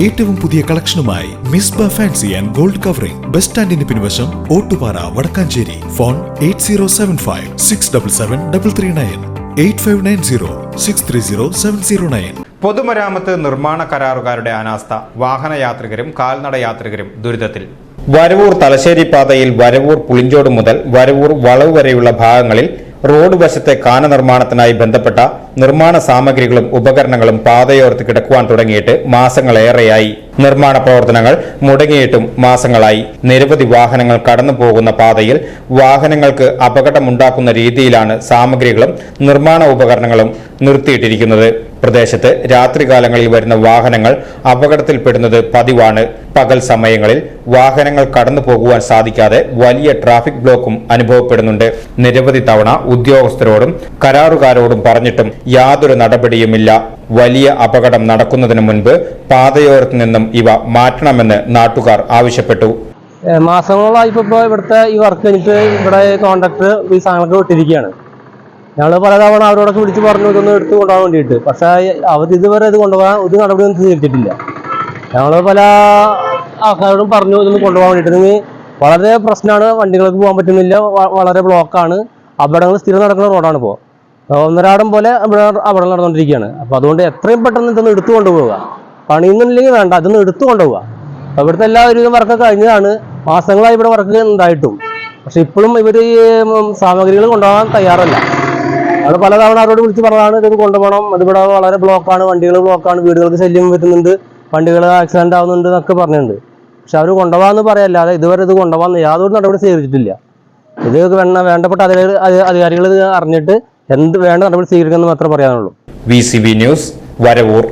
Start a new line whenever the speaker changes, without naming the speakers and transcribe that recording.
ഏറ്റവും പുതിയ കളക്ഷനുമായി Misba fancy and gold covering. Bus സ്റ്റാൻഡിന് പിൻവശം Ottupara Wadakkanchery. Phone eight zero seven five six double seven double three nine. Eight five nine zero six three zero seven zero nine.
പൊതുമരാമത്ത് നിർമ്മാണ കരാറുകാരുടെ അനാസ്ഥ. വാഹനയാത്രികരും കാൽനട യാത്രികരും ദുരിതത്തിൽ. വരവൂർ തലശ്ശേരി പാതയിൽ വരവൂർ പുളിഞ്ചോട് മുതൽ വരവൂർ വളവ് വരെയുള്ള ഭാഗങ്ങളിൽ റോഡ് വശത്തെ കാന നിർമ്മാണത്തിനായി ബന്ധപ്പെട്ട നിർമ്മാണ സാമഗ്രികളും ഉപകരണങ്ങളും പാതയോർത്ത് കിടക്കുവാൻ തുടങ്ങിയിട്ട് മാസങ്ങളേറെയായി. നിർമ്മാണ പ്രവർത്തനങ്ങൾ മുടങ്ങിയിട്ടും മാസങ്ങളായി. നിരവധി വാഹനങ്ങൾ കടന്നു പോകുന്ന പാതയിൽ വാഹനങ്ങൾക്ക് അപകടമുണ്ടാക്കുന്ന രീതിയിലാണ് സാമഗ്രികളും നിർമ്മാണ ഉപകരണങ്ങളും നിർത്തിയിട്ടിരിക്കുന്നത്. പ്രദേശത്ത് രാത്രികാലങ്ങളിൽ വരുന്ന വാഹനങ്ങൾ അപകടത്തിൽപ്പെടുന്നത് പതിവാണ്. പകൽ സമയങ്ങളിൽ വാഹനങ്ങൾ കടന്നു പോകുവാൻ സാധിക്കാതെ വലിയ ട്രാഫിക് ബ്ലോക്കും അനുഭവപ്പെടുന്നുണ്ട്. നിരവധി തവണ ഉദ്യോഗസ്ഥരോടും കരാറുകാരോടും പറഞ്ഞിട്ടും യാതൊരു നടപടിയുമില്ല. വലിയ അപകടം നടക്കുന്നതിന് മുൻപ് പാതയോരത്ത് നിന്നും ഇവ മാറ്റണമെന്ന് നാട്ടുകാർ ആവശ്യപ്പെട്ടു.
മാസങ്ങളായി ഇപ്പോൾ ഇവിടുത്തെ ഈ വർക്ക് കഴിഞ്ഞിട്ട് ഇവിടെ കോൺട്രാക്ടർ ഈ സാധനങ്ങളൊക്കെ വിട്ടിരിക്കുകയാണ്. ഞങ്ങൾ പലതവണ അവരോടൊക്കെ വിളിച്ച് പറഞ്ഞു ഇതൊന്ന് എടുത്തു കൊണ്ടുപോകാൻ വേണ്ടിയിട്ട്. പക്ഷെ അവർ ഇതുവരെ ഇത് കൊണ്ടുപോകാൻ ഒരു നടപടിയൊന്നും സ്വീകരിച്ചിട്ടില്ല. ഞങ്ങൾ പല ആൾക്കാരോടും പറഞ്ഞു ഇതൊന്ന് കൊണ്ടുപോകാൻ വേണ്ടിയിട്ട്. വളരെ പ്രശ്നമാണ് വണ്ടികൾക്ക് പോകാൻ പറ്റുന്നില്ല വളരെ ബ്ലോക്കാണ് അപകടങ്ങൾ സ്ഥിരം നടക്കുന്ന റോഡാണ് ഇപ്പോൾ ഒന്നരാടം പോലെ അവിടെ അവിടെ നടന്നുകൊണ്ടിരിക്കുകയാണ്. അപ്പോൾ അതുകൊണ്ട് എത്രയും പെട്ടെന്ന് ഇതൊന്ന് എടുത്തു കൊണ്ടുപോവുക പണിയുന്നില്ലെങ്കിൽ വേണ്ട അതൊന്ന് എടുത്തു കൊണ്ടുപോവുക ഇവിടുത്തെ എല്ലാ ഒരു വർക്കൊക്കെ കഴിഞ്ഞതാണ്. മാസങ്ങളായി ഇവിടെ വർക്ക് ഉണ്ടായിട്ടും. പക്ഷെ ഇപ്പോഴും ഇവർ ഈ സാമഗ്രികൾ കൊണ്ടുപോകാൻ തയ്യാറല്ല. അത് പലതവണ അവരോട് വിളിച്ച് പറഞ്ഞതാണ് ഇത് കൊണ്ടുപോകണം. അതിവിടെ വളരെ ബ്ലോക്കാണ് വണ്ടികൾ ബ്ലോക്കാണ് വീടുകൾക്ക് ശല്യം വരുന്നുണ്ട്. വണ്ടികൾ ആക്സിഡന്റ് ആവുന്നുണ്ട് എന്നൊക്കെ പറഞ്ഞിട്ടുണ്ട്. പക്ഷെ അവർ കൊണ്ടുപോകാന്ന് പറയല്ലാതെ ഇതുവരെ ഇത് കൊണ്ടുപോകാൻ യാതൊരു നടപടി സ്വീകരിച്ചിട്ടില്ല. ഇത് വേണ്ട വേണ്ടപ്പെട്ട അധികാരികൾ അറിഞ്ഞിട്ട് എന്ത് വേണ്ട നടപടി സ്വീകരിക്കണമെന്ന് മാത്രമേ പറയാനുള്ളൂ.
V news Varavoor.